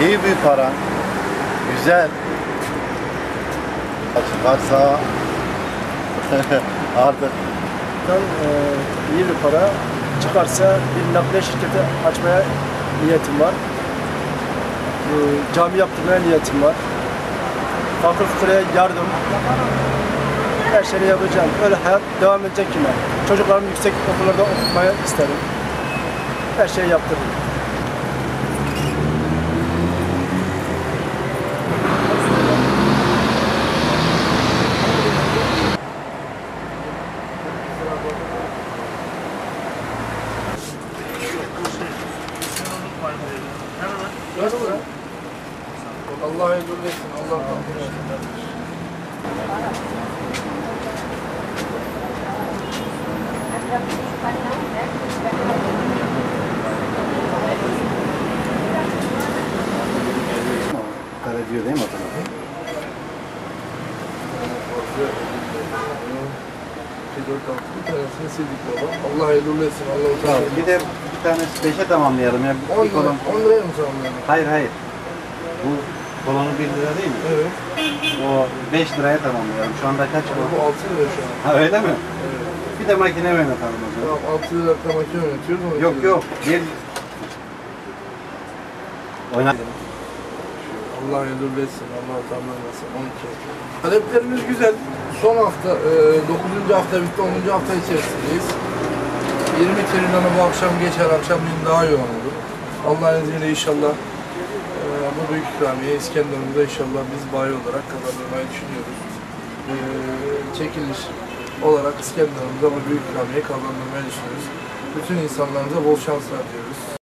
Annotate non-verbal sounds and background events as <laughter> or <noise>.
İyi bir para. Güzel. Çıkarsa <laughs> artık. Tam, e, iyi bir para. Çıkarsa bir nakliye şirketi açmaya niyetim var. E, cami yaptırmaya niyetim var. Fakir fukaraya yardım. Her şeyi yapacağım. Öyle hayat devam edecek kime? Çocuklarımı yüksek okullarda okutmaya isterim. Her şeyi yaptırırım. Allah hayırlı etsin. Allah kabul etsin. Karaciğer değil mi o tarafı? Bir dört altı bir tanesini sildik baba. Allah hayırlı etsin. Allah Ya utandırmasın. bir de bir tanesi beşe tamamlayalım ya. 10 Bir lira, kolon. 10 liraya mı tamamlayalım? Hayır hayır. Bu kolonu 1 lira değil mi? Evet. O 5 liraya tamamlayalım. Şu anda kaç Bu bu? 6 lira şu an. Ha öyle mi? Evet. Bir de makine oynatalım o zaman. Tamam 6 lira makine yönetiyoruz. 12 Yok yok. Bir... Oynat. Allah hayırlı etsin. Allah utandırmasın. 12. Taleplerimiz güzel. Son hafta, e, 9. hafta bitti, 10. hafta içerisindeyiz. 20 trilyonu bu akşam geçer, akşamleyin daha yoğun olur. Allah'ın izniyle inşallah bu büyük ikramiye İskenderun'da inşallah biz bayi olarak kazandırmayı düşünüyoruz. E, çekiliş olarak İskenderun'da bu büyük ikramiye kazandırmayı düşünüyoruz. Bütün insanlarımıza bol şanslar diliyoruz.